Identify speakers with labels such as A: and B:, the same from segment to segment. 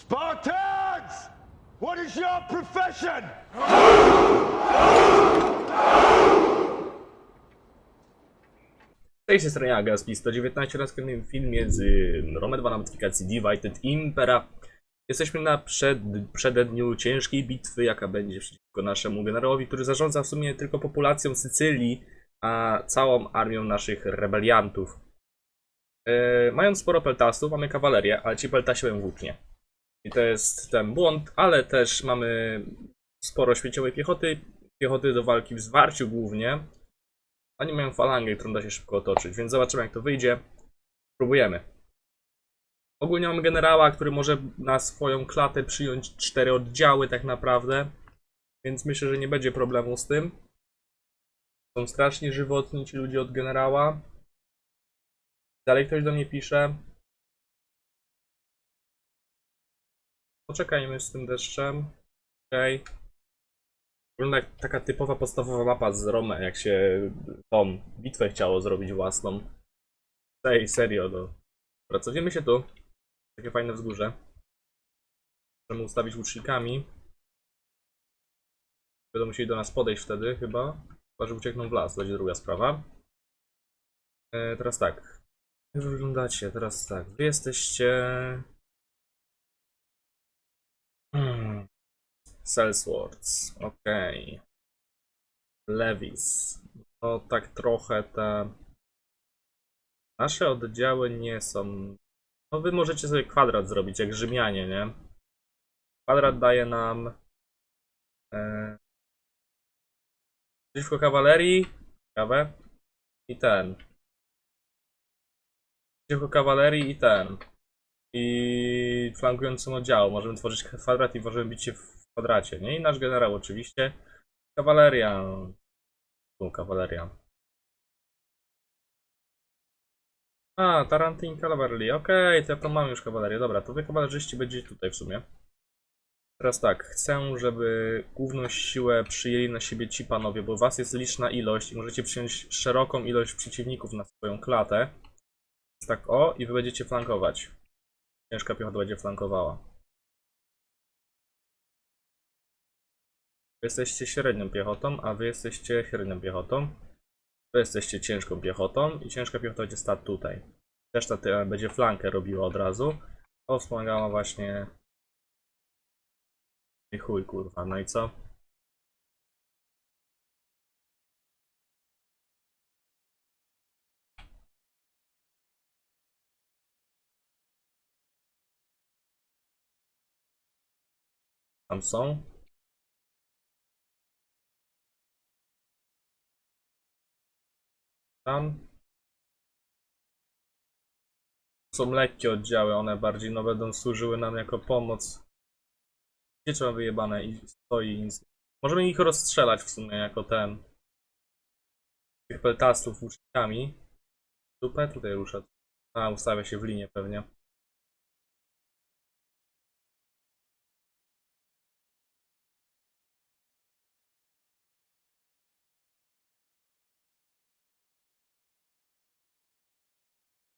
A: Spartans! What is your profession?
B: Cześć, jest Ryan Gaspi, 119 raz w kolejnym filmie z Rome 2 na modyfikacji Divided Impera. Jesteśmy na przed, przededniu ciężkiej bitwy, jaka będzie przeciwko naszemu generałowi, który zarządza w sumie tylko populacją Sycylii, a całą armią naszych rebeliantów. E, mając sporo peltasów, mamy kawalerię, ale ci peltasi mają włócznie. I to jest ten błąd, ale też mamy sporo śmieciowej piechoty, piechoty do walki w zwarciu głównie, oni mają falangę, którą da się szybko otoczyć, więc zobaczymy jak to wyjdzie. Spróbujemy. Ogólnie mamy generała, który może na swoją klatę przyjąć cztery oddziały tak naprawdę. Więc myślę, że nie będzie problemu z tym. Są strasznie żywotni ci ludzie od generała. Dalej ktoś do mnie pisze. Poczekajmy z tym deszczem. Okej. Jak taka typowa podstawowa mapa z Rome, jak się tą bitwę chciało zrobić własną. Ej, serio, no. Pracowimy się tu. Takie fajne wzgórze. Możemy ustawić łucznikami. Będą musieli do nas podejść wtedy, chyba. Chyba, że uciekną w las, to będzie druga sprawa. E, teraz tak. Jak wy wyglądacie? Teraz tak. Wy jesteście... Sellswords, okej. Levis. No tak trochę te... Nasze oddziały nie są... No wy możecie sobie kwadrat zrobić, jak Rzymianie, nie? Kwadrat daje nam... E... Przeciwko kawalerii. Ciekawe. I ten. Przeciwko kawalerii i ten. I flankującym oddziału. Możemy tworzyć kwadrat i możemy bić się w kwadracie, nie? I nasz generał oczywiście. Kawaleria. Tu, kawaleria. A, Tarantin Cavalry. Okej, to ja to mam już kawalerię. Dobra, to wy kawalerzyści będziecie tutaj w sumie. Teraz tak, chcę, żeby główną siłę przyjęli na siebie ci panowie, bo was jest liczna ilość i możecie przyjąć szeroką ilość przeciwników na swoją klatę. Tak o, i wy będziecie flankować. Ciężka piechota będzie flankowała. Jesteście średnią piechotą, a wy jesteście średnią piechotą. Wy jesteście ciężką piechotą i ciężka piechota będzie stać tutaj. Reszta ty- będzie flankę robiła od razu. To wspomagała właśnie... I chuj kurwa, no i co? Tam są. Tam. Są lekkie oddziały, one bardziej no będą służyły nam jako pomoc. Gdzie trzeba wyjebane i stoi nic. Możemy ich rozstrzelać w sumie jako ten. Tych peltastów łucznikami. Dupę tutaj rusza. A, ustawia się w linię pewnie.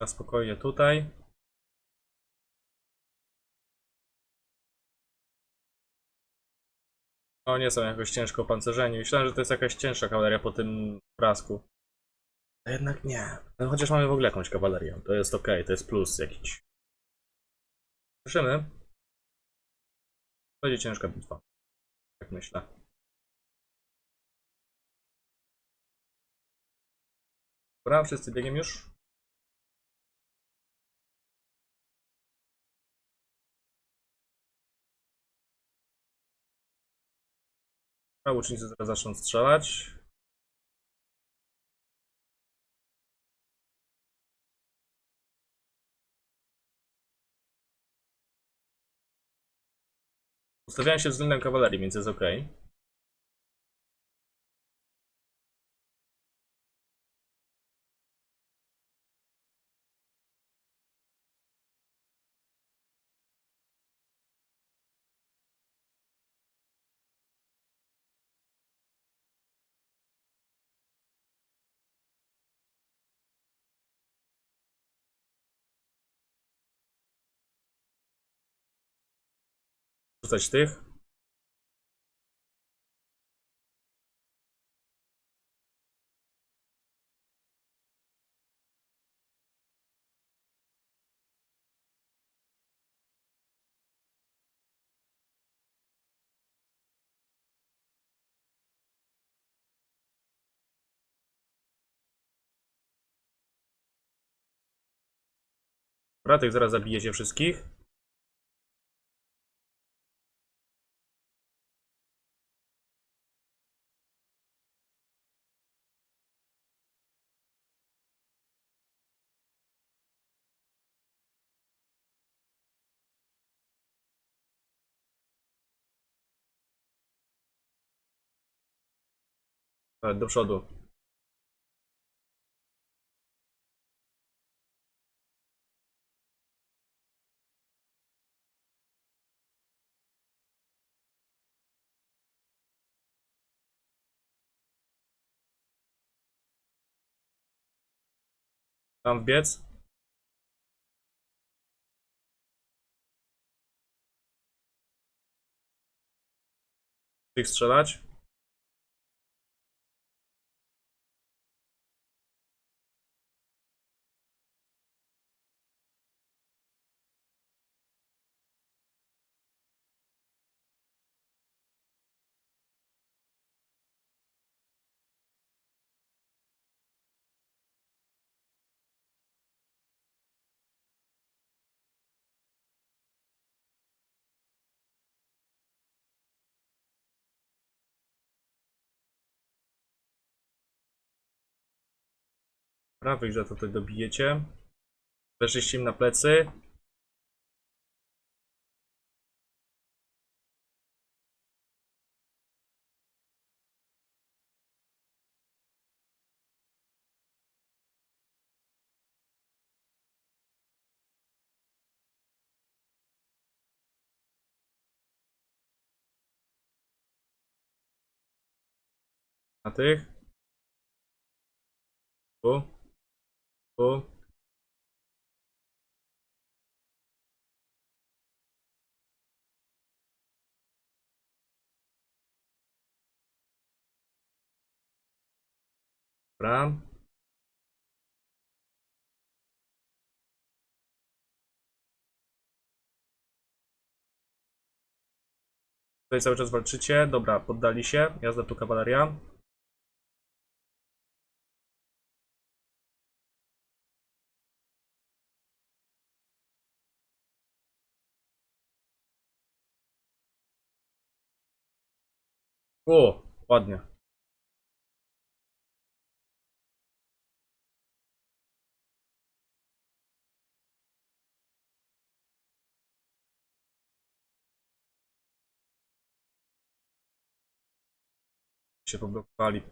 B: Na spokojnie tutaj. No nie są jakoś ciężko opancerzeni. Myślałem, że to jest jakaś cięższa kawaleria po tym frasku. A jednak nie. No, chociaż mamy w ogóle jakąś kawalerię. To jest ok, to jest plus jakiś. Słyszymy? Będzie ciężka bitwa. Tak myślę. Dobra, wszyscy biegiem już? Łucznicy zaraz zaczną strzelać. Ustawiałem się względem kawalerii, więc jest ok. Dostać tych. Tych zaraz zabijecie wszystkich. Do przodu. Tam wbiec. Tych strzelać. Prawych, że to tutaj dobijecie. Weszliście im na plecy. Na tych. Tu. Tu. Dobra. Tutaj cały czas walczycie. Dobra, poddali się. Jazda tu kawaleria. O, ładnie. Się poblokowali.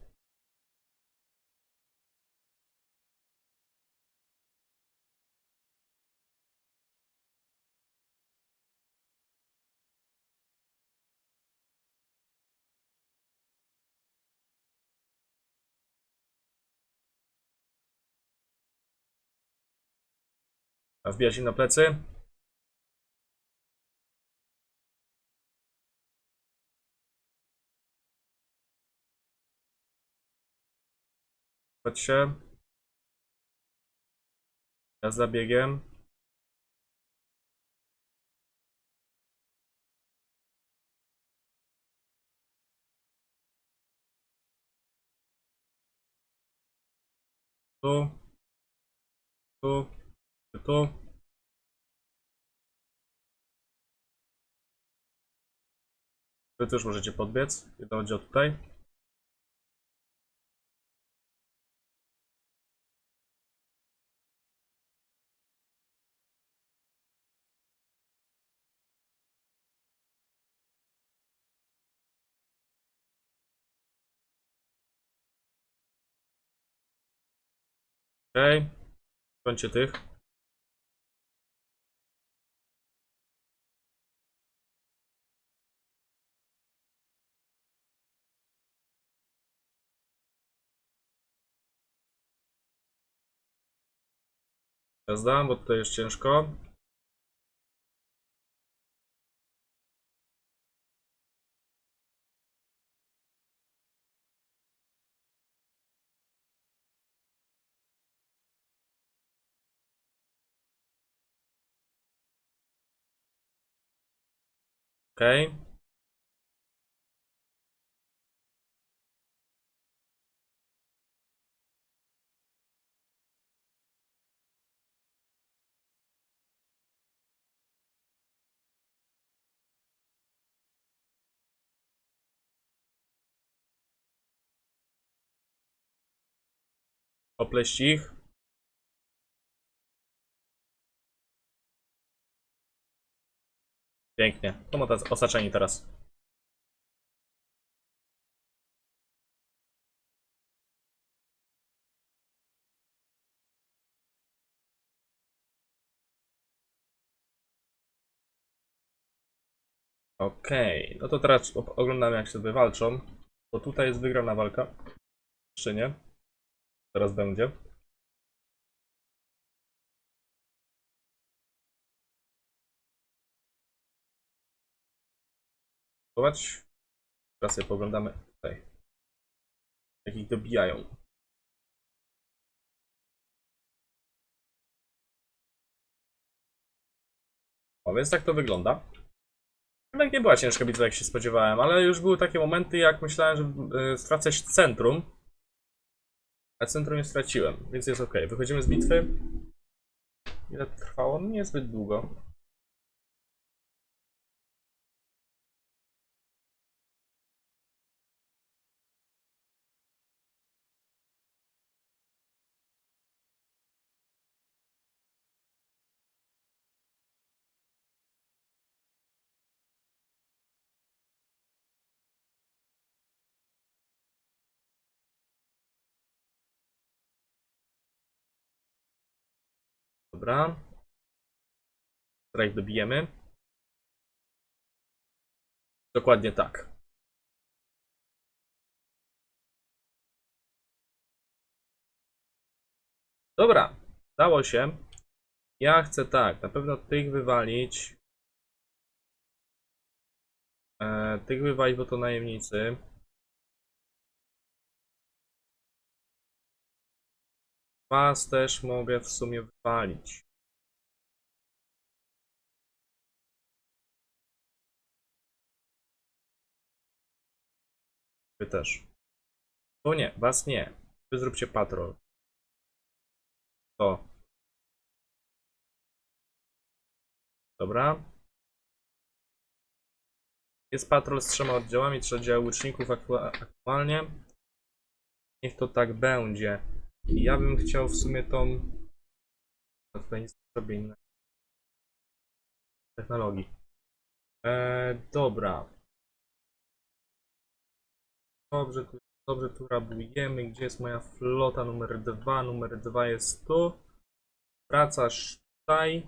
B: A wbijać im na plecy. Chodź się. Ja za biegiem. Tu. Tu. Tu. Wy też możecie podbiec. Jeden oddział tutaj. Okej. Kończę tych. Teraz bo tutaj jest ciężko. Okej. Okay. Opleść ich. Pięknie. To ma osaczeni teraz. Okej, no to teraz oglądamy jak się sobie walczą. Bo tutaj jest wygrana walka. Czy nie? Teraz będzie. Zobacz. Teraz sobie poglądamy tutaj. Jak ich dobijają. O, więc tak to wygląda. Jednak nie była ciężka bitwa, jak się spodziewałem, ale już były takie momenty, jak myślałem, że y, stracę centrum. A centrum nie straciłem, więc jest ok. Wychodzimy z bitwy. Ile trwało? No niezbyt długo. Dobra. Strajk dobijemy. Dokładnie tak. Dobra, dało się. Ja chcę tak, na pewno tych wywalić. E, tych wywalić, bo to najemnicy. Was też mogę w sumie wywalić. Wy też. O nie, was nie. Wy zróbcie patrol. To. Dobra. Jest patrol z trzema oddziałami, trzy oddziały łuczników aktua- aktualnie. Niech to tak będzie. I Ja bym chciał w sumie tą. No tutaj. Technologii. Eee, dobra. Dobrze, tu, dobrze tu rabujemy. Gdzie jest moja flota numer dwa? Numer dwa jest tu. Wracasz tutaj.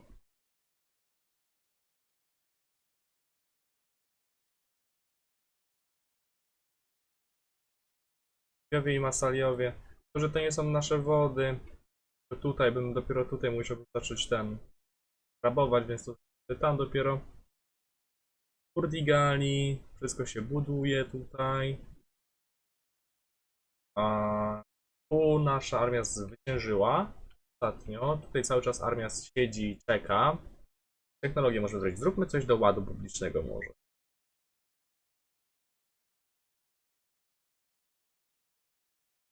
B: Jowie i Masaliowie. Że to nie są nasze wody. To tutaj bym dopiero tutaj musiałbym zacząć ten rabować, więc to tam dopiero. Kurdigali, wszystko się buduje tutaj. A tu nasza armia zwyciężyła ostatnio. Tutaj cały czas armia siedzi i czeka. Technologię może zrobić. Zróbmy coś do ładu publicznego może.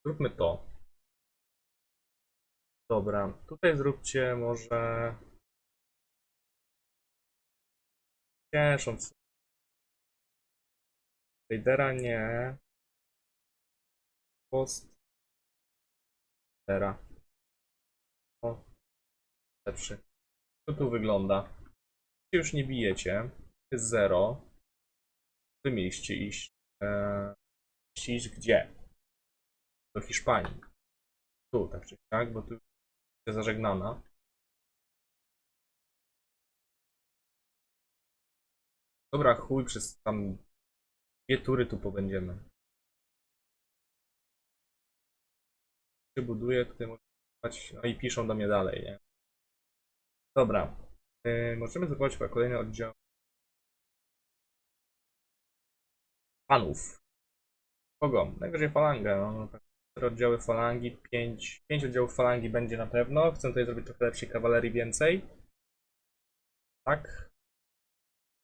B: Zróbmy to. Dobra, tutaj zróbcie może cięższą. Tradera nie. Post. Tradera. O. Lepszy. Co tu wygląda? Wy już nie bijecie. Jest zero. Wy mieliście iść. Mieliście iść gdzie? Do Hiszpanii. Tu, tak czy tak, bo tu zażegnana. Dobra, chuj, przez tam dwie tury tu pobędziemy. Się buduje, tutaj zobaczyć, no i piszą do mnie dalej, nie? Dobra, yy, możemy zobaczyć chyba kolejny oddział panów. Kogo? Najwyżej falangę, no, tak. Cztery oddziały falangi, pięć, pięć oddziałów falangi będzie na pewno. Chcę tutaj zrobić trochę lepszej kawalerii więcej. Tak.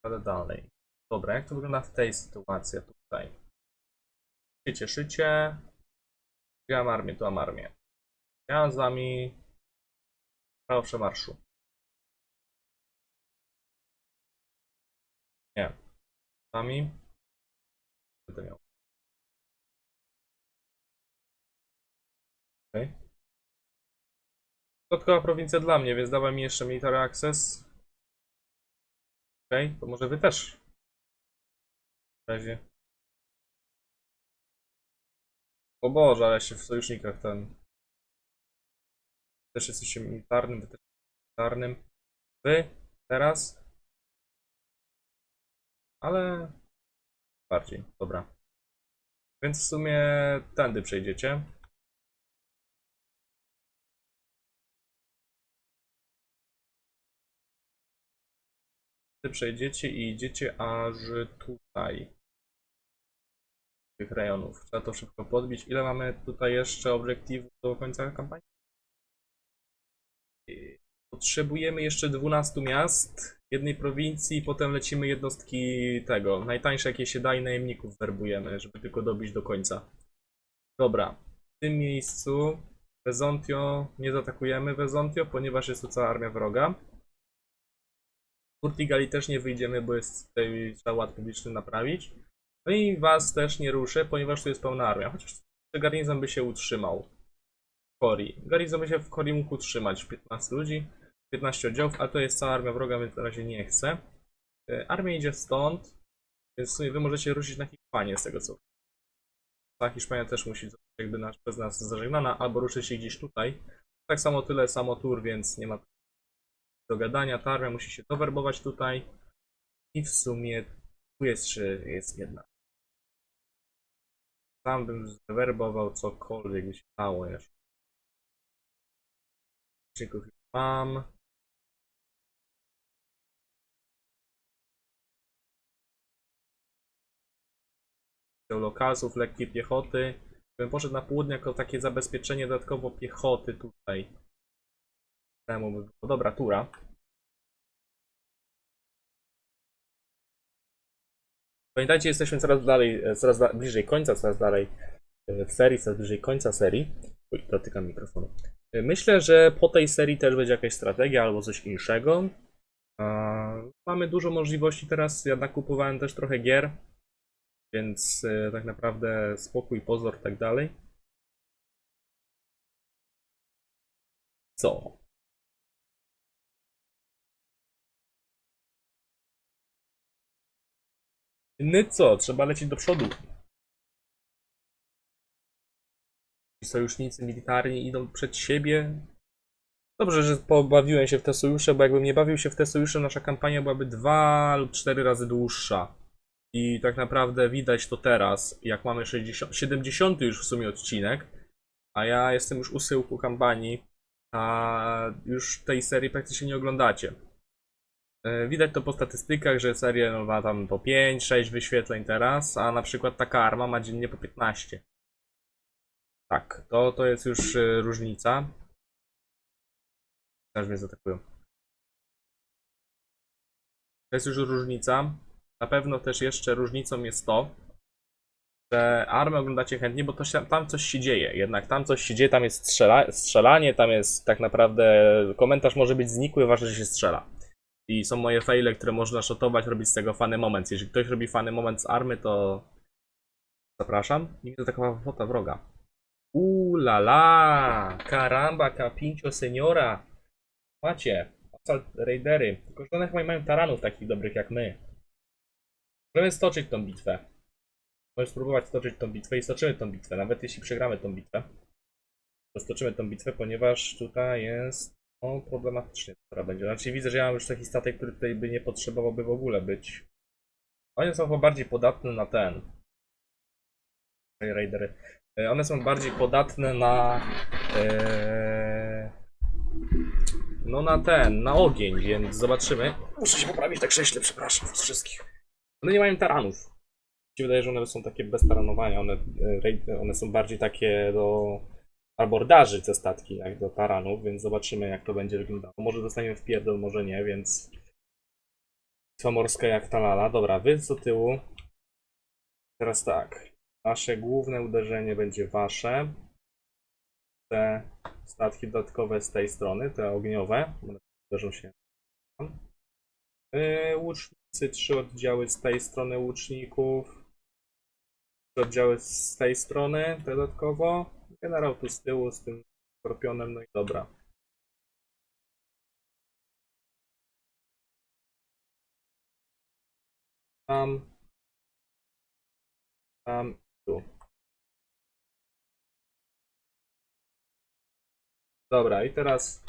B: Ale dalej. Dobra, jak to wygląda w tej sytuacji tutaj? Się cieszycie. Ja mam armię, tu mam armię. Ja z wami prawo przemarszu. Nie. Z wami będę miał. Okej. Dodatkowa prowincja dla mnie, więc dawaj mi jeszcze military access. Okej, to może wy też. W razie. O Boże, ale się w sojusznikach ten. Też jesteście militarnym, wy też militarnym. Wy teraz. Ale bardziej, dobra. Więc w sumie tędy przejdziecie. Przejdziecie i idziecie aż tutaj. Tych rejonów. Trzeba to szybko podbić. Ile mamy tutaj jeszcze obiektywów do końca kampanii? Potrzebujemy jeszcze 12 miast, jednej prowincji, potem lecimy jednostki tego. Najtańsze jakie się da i najemników werbujemy, żeby tylko dobić do końca. Dobra. W tym miejscu Wezontio nie zaatakujemy Wezontio, ponieważ jest tu cała armia wroga. Kurtigali też nie wyjdziemy, bo jest tutaj trzeba ład publiczny naprawić. No i was też nie ruszę, ponieważ tu jest pełna armia. Chociaż garnizon by się utrzymał. W Kori. Garnizon by się w Kori mógł utrzymać. 15 ludzi, 15 oddziałów, a to jest cała armia wroga, więc na razie nie chcę. E, Armia idzie stąd, więc w sumie wy możecie ruszyć na Hiszpanię z tego co. Ta Hiszpania też musi zostać jakby nas, przez nas zażegnana, albo ruszyć się gdzieś tutaj. Tak samo tyle, samo tur, więc nie ma do gadania. Ta armia musi się dowerbować tutaj. I w sumie tu jeszcze jest jedna. Sam bym zwerbował cokolwiek by się dało jeszcze. Czego już mam. Lokalsów, lekkiej piechoty. Bym poszedł na południe jako takie zabezpieczenie dodatkowo piechoty tutaj. Temu by. Dobra, tura. Pamiętajcie, jesteśmy coraz dalej, e, coraz da bliżej końca, coraz dalej e, w serii, coraz bliżej końca serii. Uj, dotykam mikrofonu. E, Myślę, że po tej serii też będzie jakaś strategia albo coś innego. Mamy dużo możliwości teraz. Ja nakupowałem też trochę gier, więc tak naprawdę spokój, pozor i tak dalej. Co? No co? Trzeba lecieć do przodu. Sojusznicy militarni idą przed siebie. Dobrze, że pobawiłem się w te sojusze, bo jakbym nie bawił się w te sojusze, nasza kampania byłaby dwa lub cztery razy dłuższa. I tak naprawdę widać to teraz, jak mamy 60, 70 już w sumie odcinek, a ja jestem już u syłku kampanii, a już tej serii praktycznie nie oglądacie. E, Widać to po statystykach, że seria no, ma tam po 5-6 wyświetleń teraz, a na przykład taka arma ma dziennie po 15. Tak, to, to jest już e, różnica. Też mnie zaatakują. To jest już różnica. Na pewno też jeszcze różnicą jest to, że armę oglądacie chętnie, bo się, tam coś się dzieje. Jednak tam coś się dzieje, tam jest strzela, strzelanie, tam jest tak naprawdę komentarz może być znikły, ważne, że się strzela. I są moje faile, które można shotować, robić z tego fany moment. Jeżeli ktoś robi fany moment z army, to zapraszam. I to taka flota wroga. Uuu la! Caramba, capincio seniora! Macie, assault raidery. Tylko, że one chyba nie mają taranów takich dobrych jak my. Możemy stoczyć tą bitwę. Możemy spróbować stoczyć tą bitwę i stoczymy tą bitwę. Nawet jeśli przegramy tą bitwę, to stoczymy tą bitwę, ponieważ tutaj jest no, problematycznie, która będzie. Znaczy widzę, że ja mam już taki statek, który tutaj by nie potrzebowałby w ogóle być. One są chyba bardziej podatne na ten. Raidery. E, One są bardziej podatne na. E, no na ten, na ogień, więc zobaczymy. Muszę się poprawić tak krześle, przepraszam was wszystkich. One nie mają taranów. Mi się wydaje, że one są takie bez taranowania. One, e, one są bardziej takie do abordaży te statki, jak do taranów, więc zobaczymy jak to będzie wyglądało. Może dostaniemy w pierdol, może nie, więc bitwa morska jak ta lala. Dobra, wy do tyłu. Teraz tak. Nasze główne uderzenie będzie wasze. Te statki dodatkowe z tej strony, te ogniowe, uderzą się. Yy, łucznicy, trzy oddziały z tej strony łuczników. Trzy oddziały z tej strony dodatkowo. Generał tu z tyłu z tym skorpionem, no i dobra. Tam. Tam, tu. Dobra, i teraz.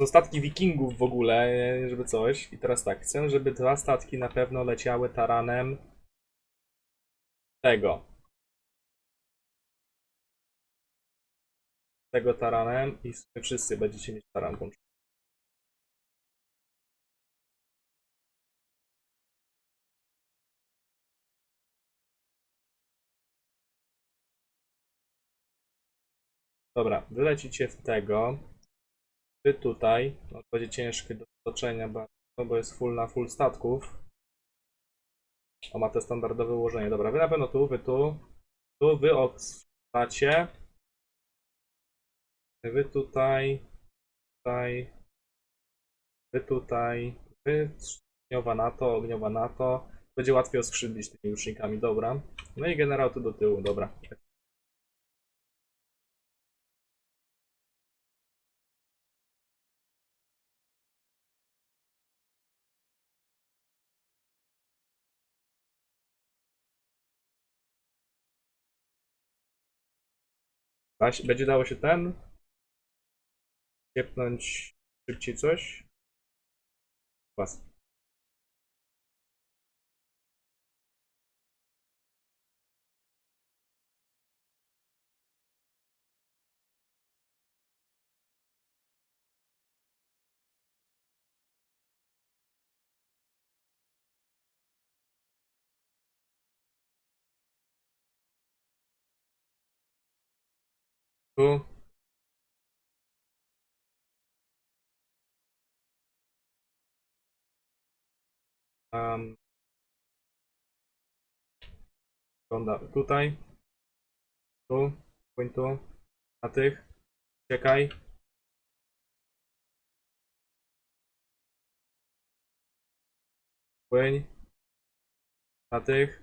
B: Są statki wikingów w ogóle, żeby coś. I teraz tak, chcę, żeby dwa statki na pewno leciały taranem tego. Tego taranem i wszyscy będziecie mieć taran włączony. Dobra, wylecicie w tego. Wy tutaj. No, będzie ciężkie do stoczenia bardzo, bo jest full na full statków. O, ma te standardowe ułożenie. Dobra, wy na pewno tu, wy tu. Tu wy odstacie. Wy tutaj. Tutaj. Wy tutaj. Wy ogniowa na to, ogniowa na to. Będzie łatwiej oskrzydlić tymi łucznikami, dobra. No i generał tu do tyłu, dobra. Będzie dało się ten? Kiepnąć szybciej coś? Was. Tu. Um, wygląda tutaj. Tu. Płyń tu. Na tych. Czekaj. Płyń. Na tych.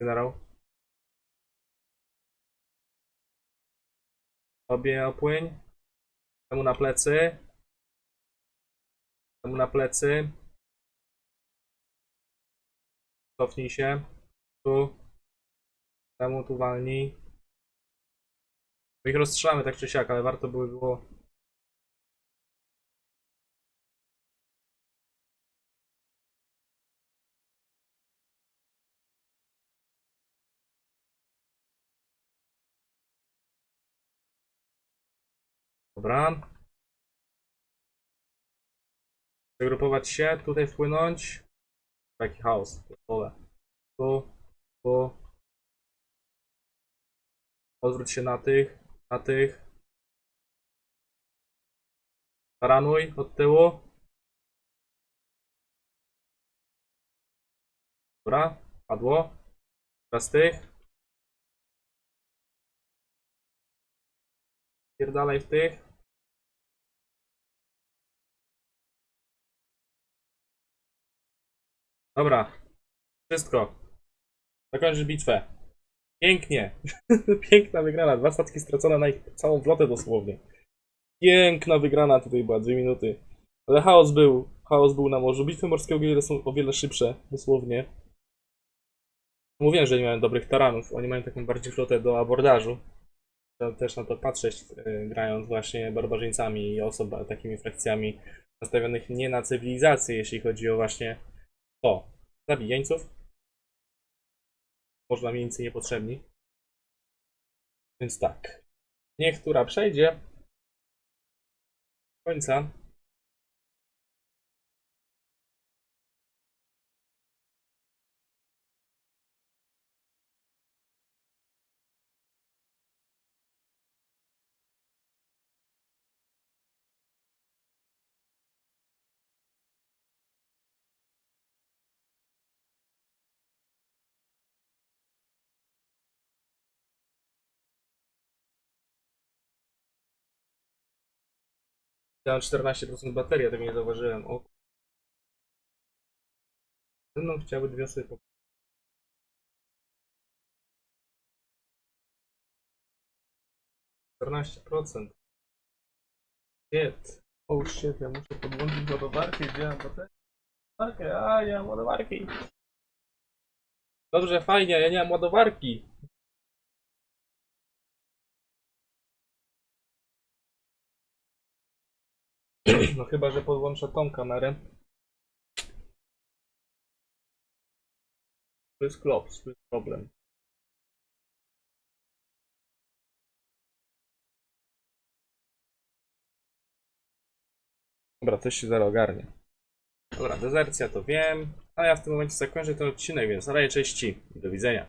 B: Generał. Obie opłyń. Temu na plecy. Temu na plecy. Cofnij się. Tu. Temu tu walnij. My ich rozstrzelamy tak czy siak, ale warto by było. Dobra. Zagrupować się, tutaj wpłynąć. Taki chaos. Pole. Tu, tu. Odwróć się na tych, na tych. Taranuj od tyłu. Dobra, padło. Teraz tych. Pierdalaj w tych. Dobra. Wszystko. Zakończyć bitwę. Pięknie. Piękna wygrana. Dwa statki stracone na ich całą flotę dosłownie. Piękna wygrana tutaj była, dwie minuty. Ale chaos był. Chaos był na morzu. Bitwy morskie o wiele są o wiele szybsze, dosłownie. Mówiłem, że nie mają dobrych taranów. Oni mają taką bardziej flotę do abordażu. Trzeba też na to patrzeć, e, grając właśnie barbarzyńcami i osob takimi frakcjami nastawionych nie na cywilizację, jeśli chodzi o właśnie to. Zabij jeńców. Można mi jeńcy niepotrzebni. Więc tak. Niech która przejdzie. Do końca. Mam 14% baterii, ja tego nie zauważyłem. O. Ze mną chciały dwie osoby. po- Czternaście procent. Shit. Oh shit, ja muszę podłączyć ładowarkę, mam baterię? Ładowarkę, a ja mam ładowarki. Dobrze, fajnie, ja nie mam ładowarki. No chyba, że podłączę tą kamerę. To jest klops, to jest problem. Dobra, coś się zaraz ogarnie. Dobra, dezercja to wiem. A ja w tym momencie zakończę ten odcinek, więc na razie cześć i do widzenia.